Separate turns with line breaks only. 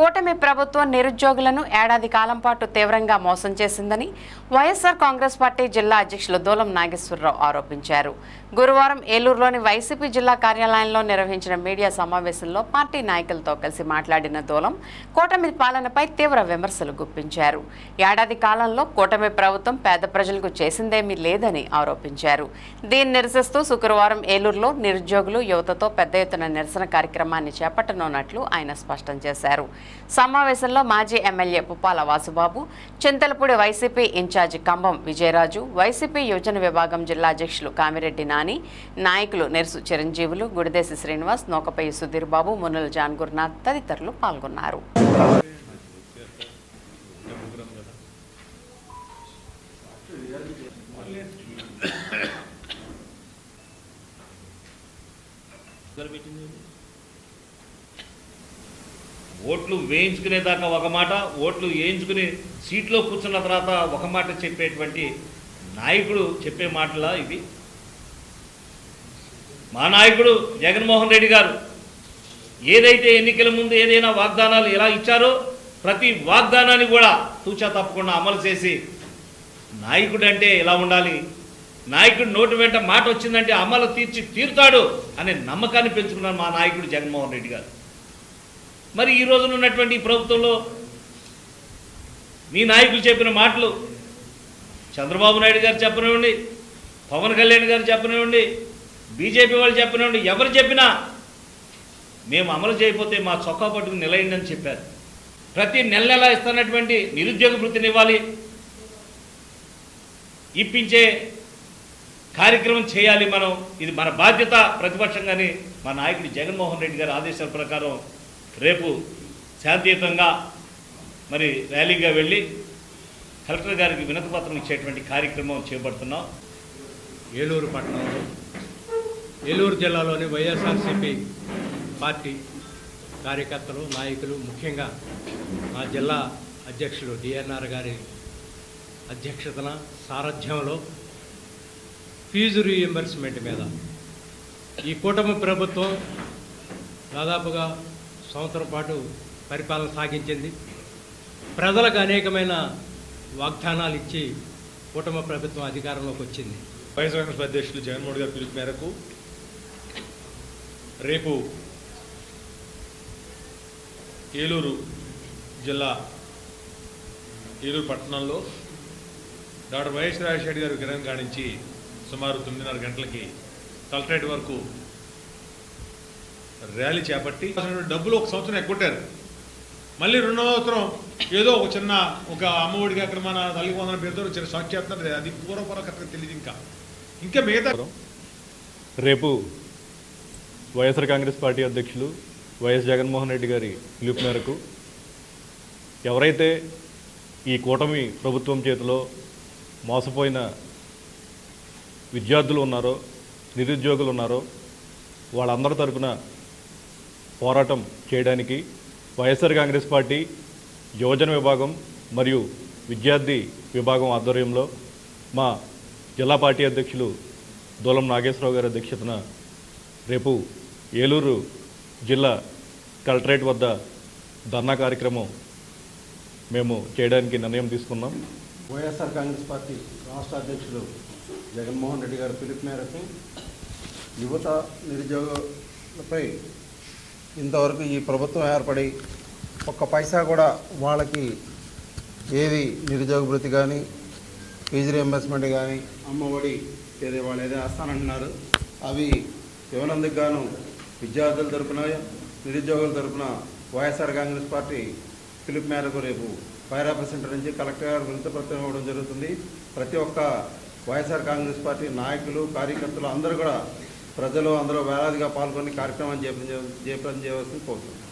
కూటమి ప్రభుత్వం నిరుద్యోగులను ఏడాది కాలం పాటు తీవ్రంగా మోసం చేసిందని వైఎస్ఆర్ కాంగ్రెస్ పార్టీ జిల్లా అధ్యక్షులు దూలం నాగేశ్వరరావు ఆరోపించారు. గురువారం ఏలూరులోని వైసీపీ జిల్లా కార్యాలయంలో నిర్వహించిన మీడియా సమావేశంలో పార్టీ నాయకులతో కలిసి మాట్లాడిన దూలం కూటమి పాలనపై తీవ్ర విమర్శలు గుప్పించారు. ఏడాది కాలంలో కూటమి ప్రభుత్వం పేద ప్రజలకు చేసిందేమీ లేదని ఆరోపించారు. దీన్ని నిరసిస్తూ శుక్రవారం ఏలూరులో నిరుద్యోగులు యువతతో పెద్ద ఎత్తున నిరసన కార్యక్రమాన్ని చేపట్టనున్నట్లు ఆయన స్పష్టం చేశారు. సమావేశంలో మాజీ MLA Puppala Vasubabu Chintalapudi YCP incharge Kambham Vijayaraju YCP యువజన విభాగం జిల్లా అధ్యక్షులు కామిరెడ్డి నాని నాయకులు నెర్సు చిరంజీవులు గుడిదేశి శ్రీనివాస్ నోకపల్లి సుధీర్ బాబు మునుల జాన్ గురునాథ్ తదితరులు పాల్గొన్నారు.
ఓట్లు వేయించుకునే దాకా ఒక మాట ఓట్లు వేయించుకుని సీట్లో కూర్చున్న తర్వాత ఒక మాట చెప్పేటువంటి నాయకుడు చెప్పే మాటలా ఇది మా నాయకుడు జగన్మోహన్ రెడ్డి గారు ఏదైతే ఎన్నికల ముందు ఏదైనా వాగ్దానాలు ఎలా ఇచ్చారో ప్రతి వాగ్దానాన్ని కూడా తూచా తప్పకుండా అమలు చేసి నాయకుడు అంటే ఎలా ఉండాలి? నాయకుడు నోటి వెంట మాట వచ్చిందంటే అమలు తీర్చి తీరుతాడు అనే నమ్మకాన్ని పెంచుకున్నారు మా నాయకుడు జగన్మోహన్ రెడ్డి గారు. మరి ఈ రోజున ఉన్నటువంటి ఈ ప్రభుత్వంలో మీ నాయకులు చెప్పిన మాటలు చంద్రబాబు నాయుడు గారు చెప్పనివ్వండి పవన్ కళ్యాణ్ గారు చెప్పనివ్వండి బీజేపీ వాళ్ళు చెప్పనివ్వండి ఎవరు చెప్పినా మేము అమలు చేయకపోతే మా చొక్కా పట్టుకుని నిలయండి అని చెప్పారు. ప్రతి నెల నెల ఇస్తున్నటువంటి నిరుద్యోగ వృత్తిని ఇవ్వాలి. ఇప్పించే కార్యక్రమం చేయాలి మనం. ఇది మన బాధ్యత ప్రతిపక్షంగానే మా నాయకుడు జగన్మోహన్ రెడ్డి గారి ఆదేశాల ప్రకారం రేపు శాంతియుతంగా మరి ర్యాలీగా వెళ్ళి కలెక్టర్ గారికి వినతి పత్రం ఇచ్చేటువంటి కార్యక్రమం చేపడుతున్నాం.
ఏలూరు పట్టణంలో ఏలూరు జిల్లాలోని వైఎస్ఆర్సీపీ పార్టీ కార్యకర్తలు నాయకులు ముఖ్యంగా మా జిల్లా అధ్యక్షులు డిఎన్ఆర్ గారి అధ్యక్షతన సారథ్యంలో ఫీజు రీఎంబర్స్మెంట్ మీద ఈ కూటమి ప్రభుత్వం దాదాపుగా సంవత్సరం పాటు పరిపాలన సాగించింది. ప్రజలకు అనేకమైన వాగ్దానాలు ఇచ్చి కుటుంబ ప్రభుత్వం అధికారంలోకి వచ్చింది.
వైఎస్ కాంగ్రెస్ అధ్యక్షులు జగన్మోహన్ గారి పిలుపు మేరకు రేపు ఏలూరు జిల్లా ఏలూరు పట్టణంలో డాక్టర్ వైఎస్ రాజశేఖర్ గారి విగ్రహం కానించి సుమారు తొమ్మిదిన్నర గంటలకి కలెక్టరేట్ వరకు ర్యాలీ చేపట్టి డబ్బులు ఒక సంవత్సరం ఎగ్గొట్టారు. మళ్ళీ రెండవ సంవత్సరం ఏదో ఒక చిన్న ఒక అమ్మఒడికి అక్కడ మన తల్లి వందల పేరుతో చిన్న షాక్ చేస్తున్నారు అది పూర్వపూర్వ కరెక్ట్గా తెలియదు ఇంకా. ఇంకా మిగతా
రేపు వైఎస్ఆర్ కాంగ్రెస్ పార్టీ అధ్యక్షులు వైఎస్ జగన్మోహన్ రెడ్డి గారి పిలుపు మేరకు ఎవరైతే ఈ కూటమి ప్రభుత్వం చేతిలో మోసపోయిన విద్యార్థులు ఉన్నారో నిరుద్యోగులు ఉన్నారో వాళ్ళందరి తరపున పోరాటం చేయడానికి వైఎస్ఆర్ కాంగ్రెస్ పార్టీ యువజన విభాగం మరియు విద్యార్థి విభాగం ఆధ్వర్యంలో మా జిల్లా పార్టీ అధ్యక్షులు దూలం నాగేశ్వరరావు గారి అధ్యక్షతన రేపు ఏలూరు జిల్లా కలెక్టరేట్ వద్ద ధర్నా కార్యక్రమం మేము చేయడానికి నిర్ణయం తీసుకున్నాం.
వైఎస్ఆర్ కాంగ్రెస్ పార్టీ రాష్ట్ర అధ్యక్షులు జగన్మోహన్ రెడ్డి గారి పిలుపు మేరకు యువత నిరుద్యోగులపై ఇంతవరకు ఈ ప్రభుత్వం ఏర్పడి ఒక్క పైసా కూడా వాళ్ళకి ఏది నిరుద్యోగ భృతి కానీ ఫీజు రియంబర్స్మెంట్ కానీ అమ్మఒడి ఏదో వాళ్ళు ఏదో వేస్తానంటున్నారు అవి ఇవ్వనందుకు గాను విద్యార్థుల తరపున నిరుద్యోగుల తరపున వైఎస్ఆర్ కాంగ్రెస్ పార్టీ పిలుపు మేరకు రేపు ఫైర్ ఆఫీస్ సెంటర్ నుంచి కలెక్టర్ గారు వృత్తపత్రం ఇవ్వడం జరుగుతుంది. ప్రతి ఒక్క వైఎస్ఆర్ కాంగ్రెస్ పార్టీ నాయకులు కార్యకర్తలు అందరూ కూడా ప్రజలు అందరూ వేలాదిగా పాల్గొని కార్యక్రమాన్ని జయప్రదం జయప్రదం చేయవలసింది కోరుతున్నాను